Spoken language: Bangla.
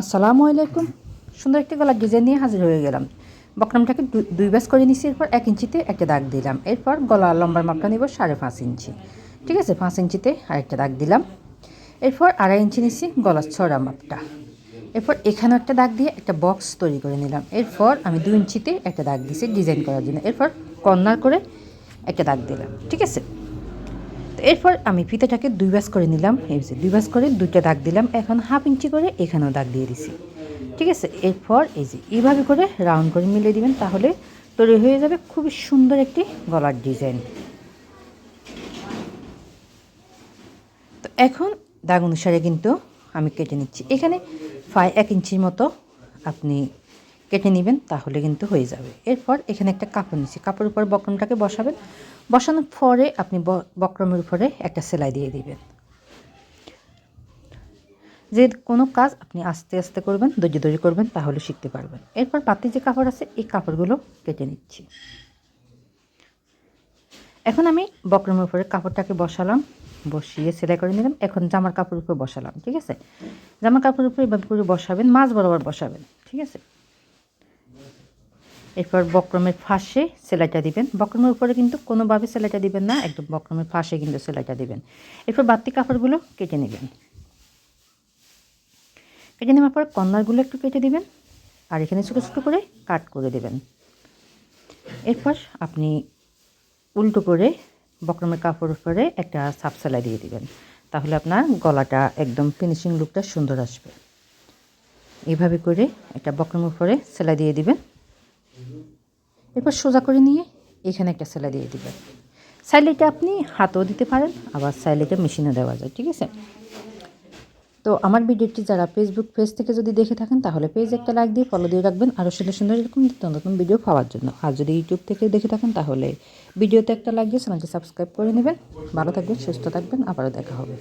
আসসালামু আলাইকুম। সুন্দর একটি গলার ডিজাইন নিয়ে হাজির হয়ে গেলাম। বকরামটাকে দুই ব্যাস করে নিচ্ছি এরপর এক ইঞ্চিতে একটা দাগ দিলাম। এরপর গলা লম্বার মাপটা নেব সাড়ে পাঁচ ইঞ্চি। ঠিক আছে, পাঁচ ইঞ্চিতে আরেকটা দাগ দিলাম। এরপর আড়াই ইঞ্চি নিচ্ছি গলার ছড়া মাপটা। এরপর এখানে একটা দাগ দিয়ে একটা বক্স তৈরি করে নিলাম। এরপর আমি দু ইঞ্চিতে একটা দাগ দিয়েছি ডিজাইন করার জন্য। এরপর কর্নার করে একটা দাগ দিলাম। ঠিক আছে? তো এরপর আমি ফিতাটাকে দুই ব্যাস করে নিলাম। এই দুই ব্যাস করে দুইটা দাগ দিলাম। এখন হাফ ইঞ্চি করে এখানেও দাগ দিয়ে দিছি। ঠিক আছে? এরপর এই যে এইভাবে করে রাউন্ড করে মিলিয়ে দিবেন, তাহলে তৈরি হয়ে যাবে খুবই সুন্দর একটি গলার ডিজাইন। তো এখন দাগ অনুসারে কিন্তু আমি কেটে নিচ্ছি। এখানে প্রায় এক ইঞ্চির মতো আপনি কেটে নেবেন, তাহলে কিন্তু হয়ে যাবে। এরপর এখানে একটা কাপড় নিচ্ছি। কাপড়ের উপর বক্রমটাকে বসাবেন। বসানোর পরে আপনি বক্রমের উপরে একটা সেলাই দিয়ে দিবেন। যে কোনো কাজ আপনি আস্তে আস্তে করবেন, ধৈর্য ধৈর্য করবেন, তাহলে শিখতে পারবেন। এরপর পাতি যে কাপড় আছে, এই কাপড়গুলো কেটে নিচ্ছি। এখন আমি বক্রমের উপরে কাপড়টাকে বসালাম, বসিয়ে সেলাই করে নিলাম। এখন জামার কাপড়ের উপরে বসালাম, ঠিক আছে? জামার কাপড়ের উপরে এভাবে করে বসাবেন মাছ বরাবর বসাবেন, ঠিক আছে? এরপর বক্রমের ফাঁসে সেলাইটা দিবেন। বক্রমের উপরে কিন্তু কোনোভাবে সেলাইটা দিবেন না, একদম বক্রমের ফাঁসে কিন্তু সেলাইটা দিবেন। এরপর বাড়তি কাপড়গুলো কেটে নেবেন। কেটে নেওয়ার পর কর্নারগুলো একটু কেটে দিবেন আর এখানে ছোটো ছোটো করে কাট করে দেবেন। এরপর আপনি উল্টো করে বক্রমের কাপড় উপরে একটা সাপ সেলাই দিয়ে দিবেন। তাহলে আপনার গলাটা একদম ফিনিশিং লুকটা সুন্দর আসবে। এইভাবে করে একটা বক্রমের উপরে সেলাই দিয়ে দিবেন। এরপর সোজা করে নিয়ে এখানে একটা সেলাই দিয়ে দেবেন সাইলেটা আপনি হাতেও দিতে পারেন, আবার সাইলেটা মেশিনে দেওয়া যায়, ঠিক আছে? তো আমার ভিডিওটি যারা ফেসবুক পেজ থেকে যদি দেখে থাকেন, তাহলে পেজ একটা লাইক দিয়ে ফলো দিয়ে রাখবেন আরও সুন্দর সুন্দর এরকম নিত্য নতুন ভিডিও পাওয়ার জন্য। আর যদি ইউটিউব থেকে দেখে থাকেন, তাহলে ভিডিওতে একটা লাইক দিয়ে চ্যানেলটি সাবস্ক্রাইব করে নেবেন। ভালো থাকবেন, সুস্থ থাকবেন, আবারও দেখা হবে।